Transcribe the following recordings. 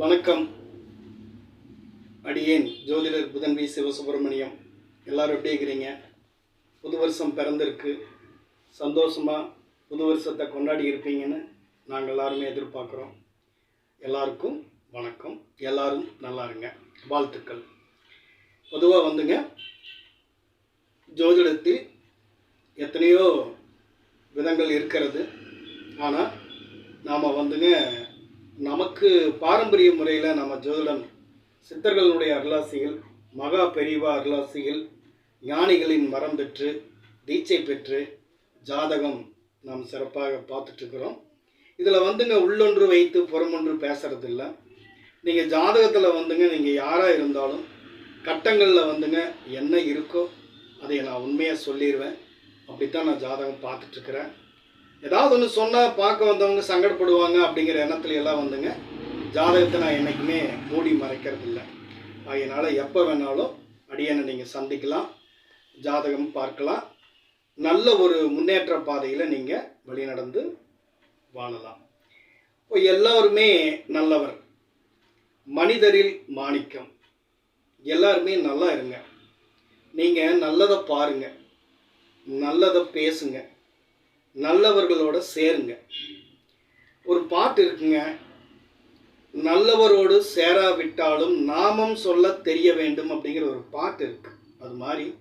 வணக்கம். அடியேன் ஜோதிடர் புதன் வி சிவசுப்பிரமணியம் எல்லாரும் எப்படி இருக்கிறீங்க? புது வருஷம் பிறந்திருக்கு. சந்தோஷமாக புது வருஷத்தை கொண்டாடி இருப்பீங்கன்னு நாங்கள் எல்லாருமே எதிர்பார்க்குறோம். எல்லாருக்கும் வணக்கம். எல்லாரும் நல்லா இருங்க. வாழ்த்துக்கள். பொதுவாக வந்துங்க ஜோதிடத்தில் எத்தனையோ விதங்கள் இருக்கிறது. ஆனால் நாம் வந்துங்க நமக்கு பாரம்பரிய முறையில் நம்ம ஜோதிடம் சித்தர்களுடைய அருளாசிகள் மகா பெரிவா அருளாசிகள் ஞானிகளின் மரம் பெற்று தீட்சை பெற்று ஜாதகம் நாம் சிறப்பாக பார்த்துட்ருக்குறோம் இதில் வந்துங்க உள்ளொன்று வைத்து புறமொன்று பேசுகிறது இல்லை நீங்கள் ஜாதகத்தில் வந்துங்க நீங்கள் யாராக இருந்தாலும் கட்டங்களில் வந்துங்க என்ன இருக்கோ அதை நான் உண்மையாக சொல்லிடுவேன் அப்படித்தான் நான் ஜாதகம் பார்த்துட்ருக்குறேன் ஏதாவது ஒன்று சொன்னால் பார்க்க வந்தவங்க சங்கடப்படுவாங்க அப்படிங்கிற எண்ணத்துல எல்லாம் வந்துங்க. ஜாதகத்தை நான் என்றைக்குமே மூடி மறைக்கிறது இல்லை. அதனால் எப்போ வேணாலும் அடியனை நீங்கள் சந்திக்கலாம். ஜாதகம் பார்க்கலாம். நல்ல ஒரு முன்னேற்ற பாதையில் நீங்கள் வழிநடந்து வாழலாம். இப்போ எல்லாருமே நல்லவர். மனிதரில் மாணிக்கம். எல்லாருமே நல்லா இருங்க. நீங்கள் நல்லதை பாருங்கள் நல்லதை பேசுங்கள் நல்லவர்களோட சேருங்க. ஒரு பாட்டு இருக்குங்க. நல்லவரோடு சேராவிட்டாலும் நாமம் சொல்ல தெரிய வேண்டும் அப்படிங்கிற ஒரு பாட்டு இருக்கு. அது மாதிரி.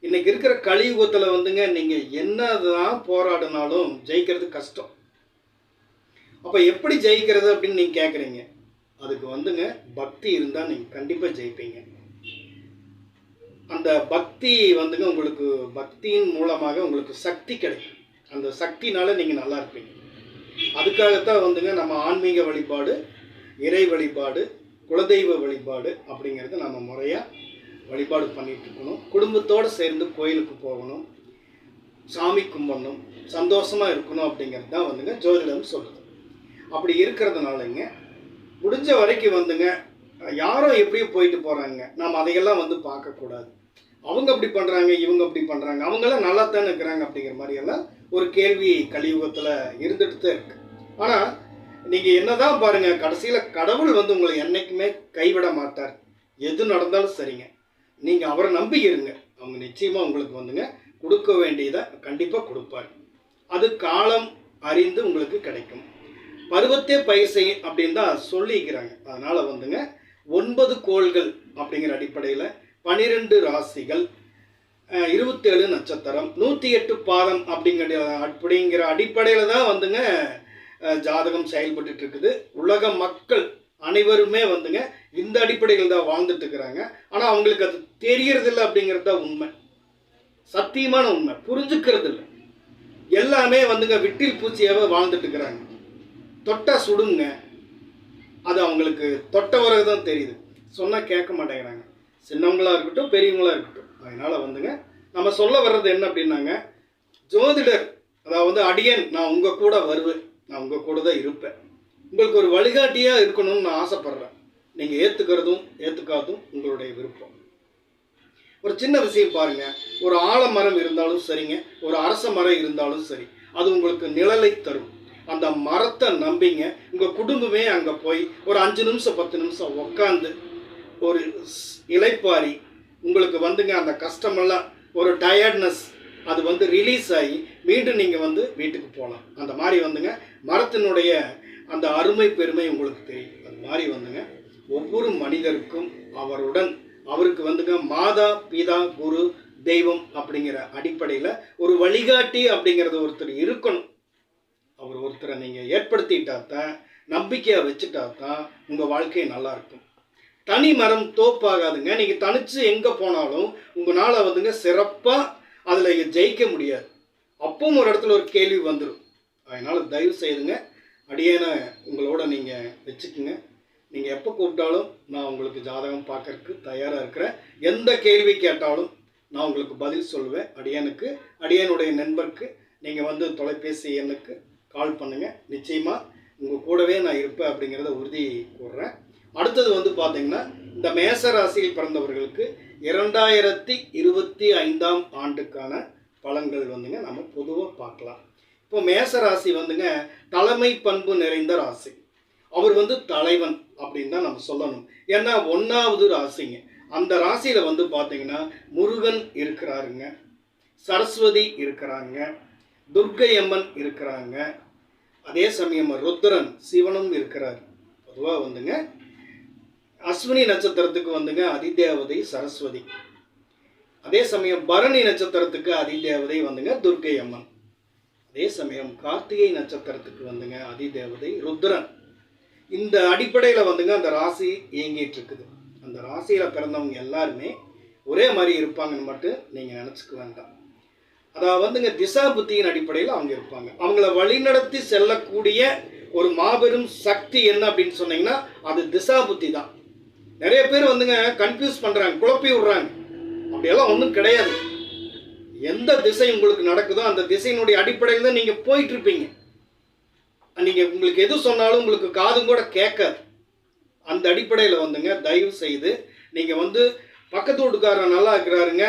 இன்னைக்கு இருக்கிற கலியுகத்தில் வந்துங்க நீங்கள் என்னதான் போராடினாலும் ஜெயிக்கிறது கஷ்டம். அப்போ எப்படி ஜெயிக்கிறது அப்படின்னு நீங்கள் கேட்குறீங்க அதுக்கு வந்துங்க பக்தி இருந்தால் நீங்கள் கண்டிப்பாக ஜெயிப்பீங்க. அந்த பக்தி வந்துங்க உங்களுக்கு பக்தியின் மூலமாக உங்களுக்கு சக்தி கிடைக்கும். அந்த சக்தினால நீங்கள் நல்லா இருப்பீங்க. அதுக்காகத்தான் வந்துங்க நம்ம ஆன்மீக வழிபாடு இறை வழிபாடு குலதெய்வ வழிபாடு அப்படிங்கிறது நம்ம முறையாக வழிபாடு பண்ணிட்டு இருக்கணும். குடும்பத்தோடு சேர்ந்து கோயிலுக்கு போகணும். சாமி கும்பிடணும். சந்தோஷமாக இருக்கணும் அப்படிங்கிறது தான் வந்துங்க ஜோதிடம் சொல்லுது. அப்படி இருக்கிறதுனாலங்க முடிஞ்ச வரைக்கும் வந்துங்க யாரோ எப்படியும் போயிட்டு போகிறாங்க நாம் அதையெல்லாம் வந்து பார்க்கக்கூடாது. அவங்க அப்படி பண்ணுறாங்க இவங்க அப்படி பண்ணுறாங்க அவங்கெல்லாம் நல்லா தானே இருக்கிறாங்க அப்படிங்கிற மாதிரி எல்லாம் ஒரு கேள்வி கலியுகத்தில் இருந்துட்டு தான் இருக்கு. ஆனால் நீங்கள் என்ன தான் பாருங்கள் கடைசியில் கடவுள் வந்து உங்களை என்றைக்குமே கைவிட மாட்டார். எது நடந்தாலும் சரிங்க. நீங்கள் அவரை நம்பி இருங்க. அவங்க நிச்சயமாக உங்களுக்கு வந்துங்க கொடுக்க வேண்டியதை கண்டிப்பாக கொடுப்பார். அது காலம் அறிந்து உங்களுக்கு கிடைக்கும். பருவத்தே பயிர் செய்யும் அப்படின்னு தான் சொல்லிக்கிறாங்க அதனால் வந்துங்க ஒன்பது கோள்கள் அப்படிங்கிற அடிப்படையில் பனிரெண்டு ராசிகள் இருபத்தி இருபத்தேழு நட்சத்திரம் நூற்றி எட்டு பாதம் அப்படிங்கிற அப்படிங்கிற அடிப்படையில் தான் வந்துங்க ஜாதகம் செயல்பட்டுட்டு இருக்குது உலக மக்கள் அனைவருமே வந்துங்க இந்த அடிப்படையில் தான் வாழ்ந்துட்டு இருக்கிறாங்க ஆனால் அவங்களுக்கு அது தெரியறதில்ல அப்படிங்கிறது தான் உண்மை. சத்தியமான உண்மை. புரிஞ்சுக்கிறது இல்லை எல்லாமே வந்துங்க விட்டில் பூச்சியாகவே வாழ்ந்துட்டு இருக்கிறாங்க தொட்டா சுடுங்க. அது அவங்களுக்கு தொட்ட பிறகு தான் தெரியுது. சொன்னால் கேட்க மாட்டேங்கிறாங்க. சின்னவங்களாக இருக்கட்டும் பெரியவங்களாக இருக்கட்டும். அதனால் வந்துங்க நம்ம சொல்ல வர்றது என்ன அப்படின்னாங்க ஜோதிடர் அதாவது அடியன் நான் உங்கள் கூட வருவேன் நான் உங்கள் கூட தான் இருப்பேன். உங்களுக்கு ஒரு வழிகாட்டியாக இருக்கணும்னு நான் ஆசைப்பட்றேன். நீங்கள் ஏற்றுக்கிறதும் ஏற்றுக்காதும் உங்களுடைய விருப்பம். ஒரு சின்ன விஷயம் பாருங்கள் ஒரு ஆலமரம் இருந்தாலும் சரிங்க ஒரு அரச மரம் இருந்தாலும் சரி அது உங்களுக்கு நிழலை தரும். அந்த மரத்தை நம்பிங்க உங்கள் குடும்பமே அங்கே போய் ஒரு அஞ்சு நிமிஷம் பத்து நிமிஷம் உக்காந்து ஒரு ஸ்- உங்களுக்கு வந்துங்க அந்த கஷ்டமெல்லாம் ஒரு டயர்ட்னஸ் அது வந்து ரிலீஸ் ஆகி மீண்டும் நீங்கள் வந்து வீட்டுக்கு போகலாம். அந்த மாதிரி வந்துங்க மரத்தினுடைய அந்த அருமை பெருமை உங்களுக்கு தெரியும். அது மாதிரி வந்துங்க ஒவ்வொரு மனிதருக்கும் அவருடன் அவருக்கு வந்துங்க மாதா பிதா குரு தெய்வம் அப்படிங்கிற அடிப்படையில் ஒரு வழிகாட்டி அப்படிங்கிறது ஒருத்தர் இருக்கணும். அவர் ஒருத்தரை நீங்கள் ஏற்படுத்திட்டா தான் நம்பிக்கையாக வச்சுட்டா தான் உங்கள் வாழ்க்கை நல்லா இருக்கும். தனி மரம் தோப்பாகாதுங்க நீங்கள் தனித்து எங்கே போனாலும் உங்களால் வந்துங்க சிறப்பாக அதில் ஜெயிக்க முடியாது. அப்பவும் ஒரு இடத்துல ஒரு கேள்வி வந்துடும் அதனால் தயவு செய்துங்க அடியேன உங்களோட நீங்கள் வச்சுக்குங்க. நீங்கள் எப்போ கூப்பிட்டாலும் நான் உங்களுக்கு ஜாதகம் பார்க்கறதுக்கு தயாராக இருக்கிறேன். எந்த கேள்வி கேட்டாலும் நான் உங்களுக்கு பதில் சொல்லுவேன். அடியனுக்கு அடியனுடைய நண்பருக்கு நீங்கள் வந்து தொலைபேசி எண்ணுக்கு கால் பண்ணுங்கள் நிச்சயமாக உங்கள் கூடவே நான் இருப்பேன் அப்படிங்கிறத உறுதி கூறுறேன். அடுத்தது வந்து பார்த்தீங்கன்னா இந்த மேச ராசியில் பிறந்தவர்களுக்கு இரண்டாயிரத்தி இருபத்தி ஐந்தாம் ஆண்டுக்கான பலன்கள் வந்துங்க நம்ம பொதுவாக பார்க்கலாம். இப்போ மேச ராசி வந்துங்க தலைமை பண்பு நிறைந்த ராசி. அவர் வந்து தலைவன் அப்படின்னு தான் நம்ம சொல்லணும். ஏன்னா ஒன்றாவது ராசிங்க. அந்த ராசியில் வந்து பார்த்தீங்கன்னா முருகன் இருக்கிறாருங்க. சரஸ்வதி இருக்கிறாங்க. துர்க்கை அம்மன் இருக்கிறாங்க. அதே சமயம் ருத்ரன் சிவனும் இருக்கிறார். பொதுவாக வந்துங்க அஸ்வினி நட்சத்திரத்துக்கு வந்துங்க அதிதேவதை சரஸ்வதி. அதே சமயம் பரணி நட்சத்திரத்துக்கு அதிதேவதை வந்துங்க துர்க்கை அம்மன் அதே சமயம் கார்த்திகை நட்சத்திரத்துக்கு வந்துங்க அதிதேவதை ருத்ரன். இந்த அடிப்படையில் வந்துங்க அந்த ராசி இயங்கிட்டு இருக்குது அந்த ராசியில் பிறந்தவங்க எல்லாருமே ஒரே மாதிரி இருப்பாங்கன்னு மட்டும் நீங்கள் நினச்சிக்க வேண்டாம். அதாவது வந்துங்க திசா புத்தியின் அடிப்படையில் அவங்க இருப்பாங்க. அவங்கள வழிநடத்தி செல்லக்கூடிய ஒரு மாபெரும் சக்தி என்ன அப்படின்னு சொன்னீங்கன்னா அது திசா புத்தி தான் நிறைய பேர் வந்துங்க கன்ஃபியூஸ் பண்ணுறாங்க குழப்பி விடுறாங்க. அப்படியெல்லாம் ஒன்றும் கிடையாது. எந்த திசை உங்களுக்கு நடக்குதோ அந்த திசையினுடைய அடிப்படையில் தான் நீங்கள் போயிட்டு இருப்பீங்க நீங்கள் உங்களுக்கு எது சொன்னாலும் உங்களுக்கு காதும் கூட கேட்காது. அந்த அடிப்படையில் வந்துங்க தயவு செய்து நீங்கள் வந்து பக்கத்து வீட்டுக்காரர் நல்லா இருக்கிறாருங்க.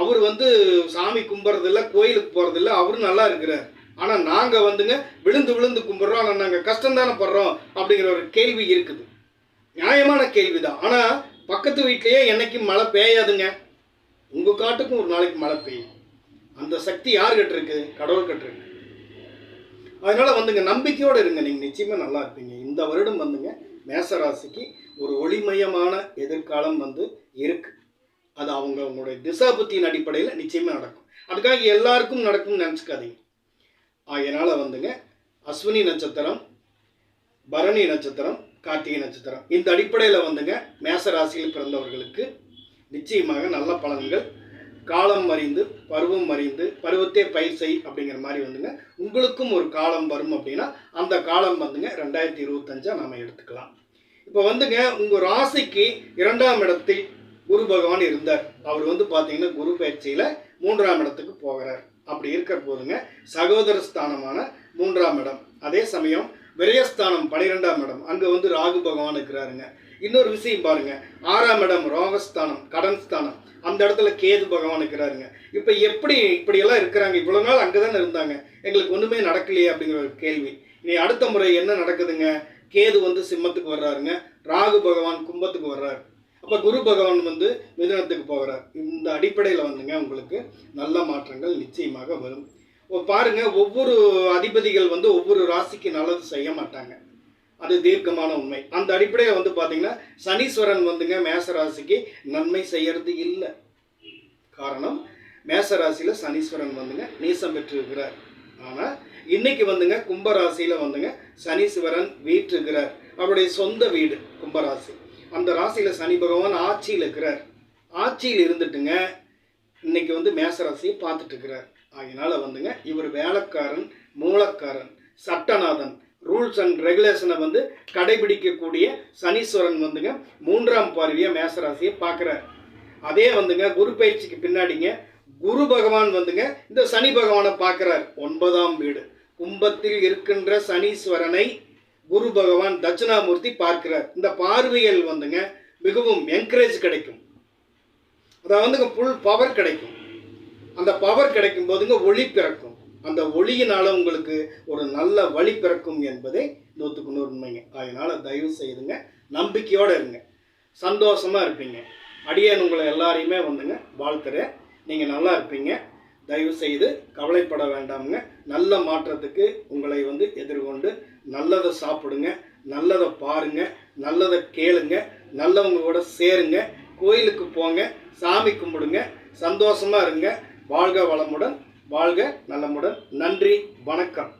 அவர் வந்து சாமி கும்பிட்றதில்ல கோயிலுக்கு போகிறதில்ல அவரும் நல்லா இருக்கிறார். ஆனால் நாங்கள் வந்துங்க விழுந்து விழுந்து கும்பிட்றோம் ஆனால் நாங்கள் கஷ்டம் தானே படுறோம் அப்படிங்கிற ஒரு கேள்வி இருக்குது. நியாயமான கேள்வி தான் ஆனால் பக்கத்து வீட்லேயே என்னைக்கும் மழை பெய்யாதுங்க? உங்கள் காட்டுக்கும் ஒரு நாளைக்கு மழை பெய்யும். அந்த சக்தி யார் கிட்ட இருக்கு? கடவுள் கிட்ட இருக்கு வந்துங்க நம்பிக்கையோடு இருங்க. நீங்கள் நிச்சயமாக நல்லா இருப்பீங்க. இந்த வருடம் வந்துங்க மேசராசிக்கு ஒரு ஒளிமயமான எதிர்காலம் வந்து இருக்குது அது அவங்க அவங்களுடைய திசாபுத்தியின் அடிப்படையில் நிச்சயமாக நடக்கும். அதுக்காக எல்லாருக்கும் நடக்கும்னு நினச்சிக்காதீங்க. அதனால வந்துங்க அஸ்வினி நட்சத்திரம் பரணி நட்சத்திரம் கார்த்திகை நட்சத்திரம். இந்த அடிப்படையில் வந்துங்க மேச ராசியில் பிறந்தவர்களுக்கு நிச்சயமாக நல்ல பலன்கள். காலம் அறிந்து பருவம் அறிந்து பருவத்தே பயிர் செய் அப்படிங்கிற மாதிரி வந்துங்க. உங்களுக்கும் ஒரு காலம் வரும் அப்படின்னா அந்த காலம் வந்துங்க ரெண்டாயிரத்தி இருபத்தஞ்சா நாம் எடுத்துக்கலாம். இப்போ வந்துங்க உங்கள் ராசிக்கு இரண்டாம் இடத்தில் குரு பகவான் இருந்தார். அவர் வந்து பார்த்தீங்கன்னா குரு பயிற்சியில் மூன்றாம் இடத்துக்கு போகிறார். அப்படி இருக்கிற போதுங்க சகோதர ஸ்தானமான மூன்றாம் இடம். அதே சமயம் விரயஸ்தானம் பனிரெண்டாம் இடம். அங்கே வந்து ராகு பகவான் இருக்கிறாருங்க. இன்னொரு விஷயம் பாருங்க. ஆறாம் இடம் ரோகஸ்தானம் கடன் ஸ்தானம் அந்த இடத்துல கேது பகவான் இருக்கிறாருங்க. இப்போ எப்படி இப்படியெல்லாம் இருக்கிறாங்க? இவ்வளோ நாள் அங்கே தானே இருந்தாங்க. எங்களுக்கு ஒன்றுமே நடக்கலையே அப்படிங்கிற ஒரு கேள்வி. இனி அடுத்த முறை என்ன நடக்குதுங்க? கேது வந்து சிம்மத்துக்கு வர்றாருங்க. ராகு பகவான் கும்பத்துக்கு வர்றாரு. அப்போ குரு பகவான் வந்து மிதுனத்துக்கு போகிறார். இந்த அடிப்படையில் வந்துங்க உங்களுக்கு நல்ல மாற்றங்கள் நிச்சயமாக வரும். பாருங்க ஒவ்வொரு அதிபதிகள் வந்து ஒவ்வொரு ராசிக்கு நல்லது செய்ய மாட்டாங்க. அது தீர்க்கமான உண்மை. அந்த அடிப்படையில் வந்து பார்த்தீங்கன்னா சனீஸ்வரன் வந்துங்க மேச ராசிக்கு நன்மை செய்யறது இல்லை. காரணம் மேச ராசியில் சனீஸ்வரன் வந்துங்க நீசம் பெற்றிருக்கிறார். ஆனால் இன்னைக்கு வந்துங்க கும்பராசியில் வந்துங்க சனீஸ்வரன் வீற்றுகிறார் அவருடைய சொந்த வீடு கும்பராசி அந்த ராசியில் சனி பகவான் ஆட்சியில் இருக்கிறார். ஆட்சியில் இருந்துட்டுங்க இன்னைக்கு வந்து மேச ராசியை பார்த்துட்டு இருக்கிறார். அதனால் வந்துங்க இவர் வேலைக்காரன் மூலக்காரன் சட்டநாதன் ரூல்ஸ் அண்ட் ரெகுலேஷனை வந்து கடைபிடிக்கக்கூடிய சனீஸ்வரன் வந்துங்க மூன்றாம் பார்வையை மேசராசியை பார்க்குறார். அதே வந்துங்க குரு பயிற்சிக்கு பின்னாடிங்க குரு பகவான் வந்துங்க இந்த சனி பகவானை பார்க்குறார். ஒன்பதாம் வீடு. கும்பத்தில் இருக்கின்ற சனீஸ்வரனை குரு பகவான் தட்சிணாமூர்த்தி பார்க்கிறார். இந்த பார்வைகள் வந்துங்க மிகவும் என்கரேஜ் கிடைக்கும். அதாவது வந்துங்க ஃபுல் பவர் கிடைக்கும். அந்த பவர் கிடைக்கும் போதுங்க ஒளி பிறக்கும். அந்த ஒளியினால உங்களுக்கு ஒரு நல்ல வழி பிறக்கும் என்பதை நூற்றுக்கு நூறு உண்மைங்க. அதனால் தயவு செய்துங்க நம்பிக்கையோடு இருங்க. சந்தோஷமாக இருப்பீங்க. அடியேன் உங்களை எல்லாரையுமே வந்துங்க வாழ்த்துறேன் நீங்கள் நல்லா இருப்பீங்க. தயவு செய்து கவலைப்பட வேண்டாமுங்க. நல்ல மாற்றத்துக்கு உங்களை வந்து எதிர்கொண்டு நல்லதை சாப்பிடுங்க நல்லதை பாருங்க நல்லதை கேளுங்க நல்லவங்க கூட சேருங்க. கோயிலுக்கு போங்க சாமி கும்பிடுங்க சந்தோஷமாக இருங்க. வாழ்க வளமுடன் வாழ்க நலமுடன். நன்றி வணக்கம்.